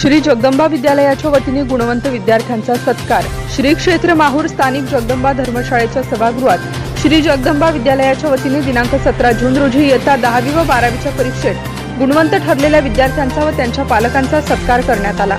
श्री जगदंबा विद्यालयाच्या वतीने गुणवंत विद्यार्थ्यांचा सत्कार. श्री क्षेत्र माहूर स्थानिक जगदंबा धर्मशाळेच्या सभागृहात श्री जगदंबा विद्यालयाच्या वतीने दिनांक सतरा जून रोजी इयत्ता दहावी व बारावीच्या परीक्षेत गुणवंत ठरलेल्या विद्यार्थ्यांचा व त्यांच्या पालकांचा सत्कार करण्यात आला.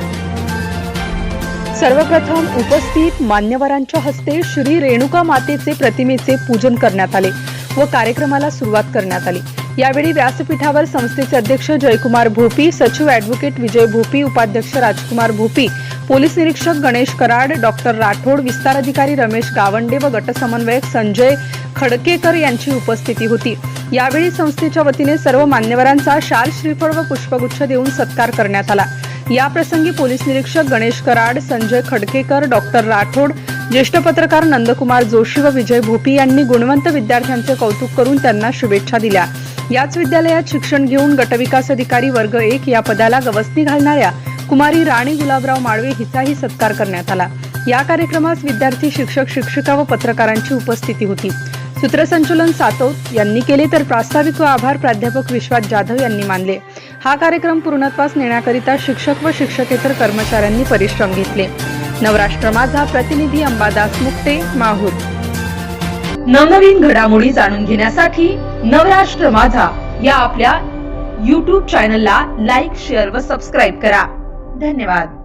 सर्वप्रथम उपस्थित मान्यवरांच्या हस्ते श्री रेणुका मातेचे प्रतिमेचे पूजन करण्यात आले व कार्यक्रमाला सुरुवात करण्यात आली. यावेळी व्यासपीठावर संस्थेचे अध्यक्ष जयकुमार भोपी सचिव ॲडव्होकेट विजय भोपी उपाध्यक्ष राजकुमार भोपी पोलीस निरीक्षक गणेश कराड डॉक्टर राठोड विस्तार अधिकारी रमेश गावंडे व गटसमन्वयक संजय खडकेकर यांची उपस्थिती होती. यावेळी संस्थेच्या वतीने सर्व मान्यवरांचा शाल श्रीफळ व पुष्पगुच्छ देऊन सत्कार करण्यात आला. याप्रसंगी पोलीस निरीक्षक गणेश कराड संजय खडकेकर डॉक्टर राठोड ज्येष्ठ पत्रकार नंदकुमार जोशी व विजय भोपी यांनी गुणवंत विद्यार्थ्यांचे कौतुक करून त्यांना शुभेच्छा दिल्या. याच विद्यालयात शिक्षण घेऊन गटविकास अधिकारी वर्ग एक या पदाला गवसणी घालणाऱ्या कुमारी राणी गुलाबराव माळवे हिचाही सत्कार करण्यात आला. या कार्यक्रमास विद्यार्थी शिक्षक शिक्षिका व पत्रकारांची उपस्थिती होती. सूत्रसंचलन सातव यांनी केले तर प्रास्ताविक व आभार प्राध्यापक विश्वास जाधव यांनी मानले. हा कार्यक्रम पूर्णत्वास नेण्याकरिता शिक्षक व शिक्षकेतर कर्मचाऱ्यांनी परिश्रम घेतले. नवराष्ट्र माझा प्रतिनिधी अंबादास मुक्ते माहूर. नवनवीन घडामोडी जाणून घेण्यासाठी नवराष्ट्र माझा या आपल्या युट्यूब चॅनलला लाईक शेअर व सबस्क्राईब करा. धन्यवाद.